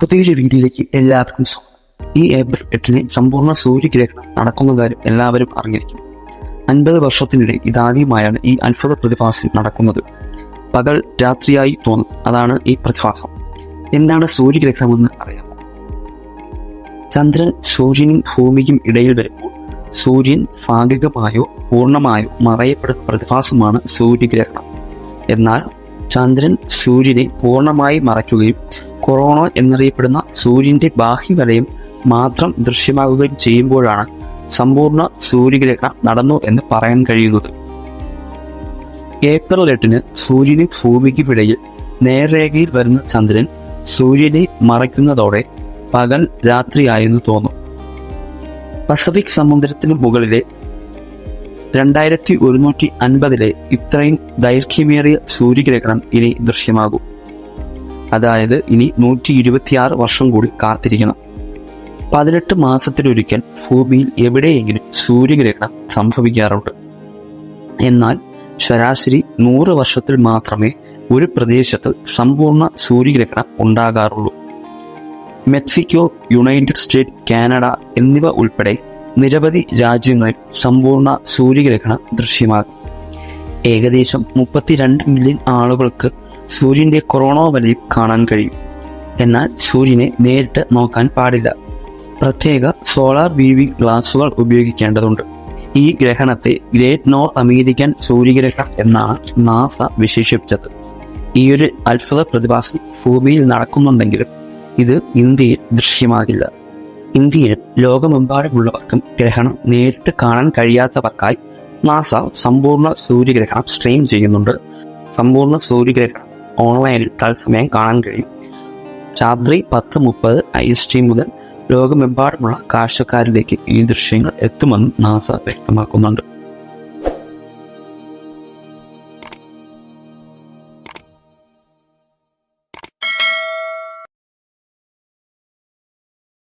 പുതിയൊരു വീഡിയോയിലേക്ക് എല്ലാവർക്കും സ്വാഗതം ഈ ഏപ്രിൽ എട്ടിന് സമ്പൂർണ സൂര്യഗ്രഹണം നടക്കുന്ന കാര്യം എല്ലാവരും അറിഞ്ഞിരിക്കും. അൻപത് വർഷത്തിനിടെ ഇതാദ്യമായാണ് ഈ അത്ഭുത പ്രതിഭാസം നടക്കുന്നത്. പകൽ രാത്രിയായി തോന്നും. അതാണ് ഈ പ്രതിഭാസം. എന്താണ് സൂര്യഗ്രഹണമെന്ന് അറിയാം ചന്ദ്രൻ സൂര്യനും ഭൂമിക്കും ഇടയിൽ വരുമ്പോൾ സൂര്യൻ ഭാഗികമായോ പൂർണമായോ മറയപ്പെടുന്ന പ്രതിഭാസമാണ് സൂര്യഗ്രഹണം എന്നാൽ ചന്ദ്രൻ സൂര്യനെ പൂർണമായി മറയ്ക്കുകയും കൊറോണ എന്നറിയപ്പെടുന്ന സൂര്യന്റെ ബാഹ്യവലയം മാത്രം ദൃശ്യമാകുകയും ചെയ്യുമ്പോഴാണ് സമ്പൂർണ സൂര്യഗ്രഹണം നടന്നു എന്ന് പറയാൻ കഴിയുന്നത്. ഏപ്രിൽ എട്ടിന് സൂര്യനും ഭൂമിക്കുമിടയിൽ നേർരേഖയിൽ വരുന്ന ചന്ദ്രൻ സൂര്യനെ മറയ്ക്കുന്നതോടെ പകൽ രാത്രിയായെന്ന് തോന്നും. പസഫിക് സമുദ്രത്തിന് മുകളിലെ രണ്ടായിരത്തി ഒരുന്നൂറ്റി അൻപതിലെ ഇത്രയും ദൈർഘ്യമേറിയ സൂര്യഗ്രഹണം ഇനി ദൃശ്യമാകും. അതായത് ഇനി നൂറ്റി ഇരുപത്തിയാറ് വർഷം കൂടി കാത്തിരിക്കണം. പതിനെട്ട് മാസത്തിലൊരിക്കൽ ഭൂമിയിൽ എവിടെയെങ്കിലും സൂര്യഗ്രഹണം സംഭവിക്കാറുണ്ട്. എന്നാൽ ശരാശരി നൂറ് വർഷത്തിൽ മാത്രമേ ഒരു പ്രദേശത്ത് സമ്പൂർണ സൂര്യഗ്രഹണം ഉണ്ടാകാറുള്ളൂ. മെക്സിക്കോ യുണൈറ്റഡ് സ്റ്റേറ്റ് കാനഡ എന്നിവ ഉൾപ്പെടെ നിരവധി രാജ്യങ്ങളിൽ സമ്പൂർണ സൂര്യഗ്രഹണം ദൃശ്യമാകും. ഏകദേശം മുപ്പത്തിരണ്ട് മില്യൺ ആളുകൾക്ക് സൂര്യന്റെ കൊറോണ വലയം കാണാൻ കഴിയും. എന്നാൽ സൂര്യനെ നേരിട്ട് നോക്കാൻ പാടില്ല. പ്രത്യേക സോളാർ വീവിംഗ് ഗ്ലാസുകൾ ഉപയോഗിക്കേണ്ടതുണ്ട്. ഈ ഗ്രഹണത്തെ ഗ്രേറ്റ് നോർത്ത് അമേരിക്കൻ സൂര്യഗ്രഹണം എന്നാണ് നാസ വിശേഷിപ്പിച്ചത്. ഈയൊരു അത്ഭുത പ്രതിഭാസം ഭൂമിയിൽ നടക്കുന്നുണ്ടെങ്കിലും ഇത് ഇന്ത്യയിൽ ദൃശ്യമാകില്ല. ഇന്ത്യയിലും ലോകമെമ്പാടുമുള്ളവർക്കും ഗ്രഹണം നേരിട്ട് കാണാൻ കഴിയാത്തവർക്കായി നാസ സമ്പൂർണ സൂര്യഗ്രഹണം സ്ട്രീം ചെയ്യുന്നുണ്ട്. സമ്പൂർണ സൂര്യഗ്രഹണം ഓൺലൈനിൽ തത്സമയം കാണാൻ കഴിയും. രാത്രി പത്ത് മുപ്പത് ഐ എസ് ടി മുതൽ ലോകമെമ്പാടുമുള്ള കാഴ്ചക്കാരിലേക്ക് ഈ ദൃശ്യങ്ങൾ എത്തുമെന്ന് നാസ വ്യക്തമാക്കുന്നുണ്ട്.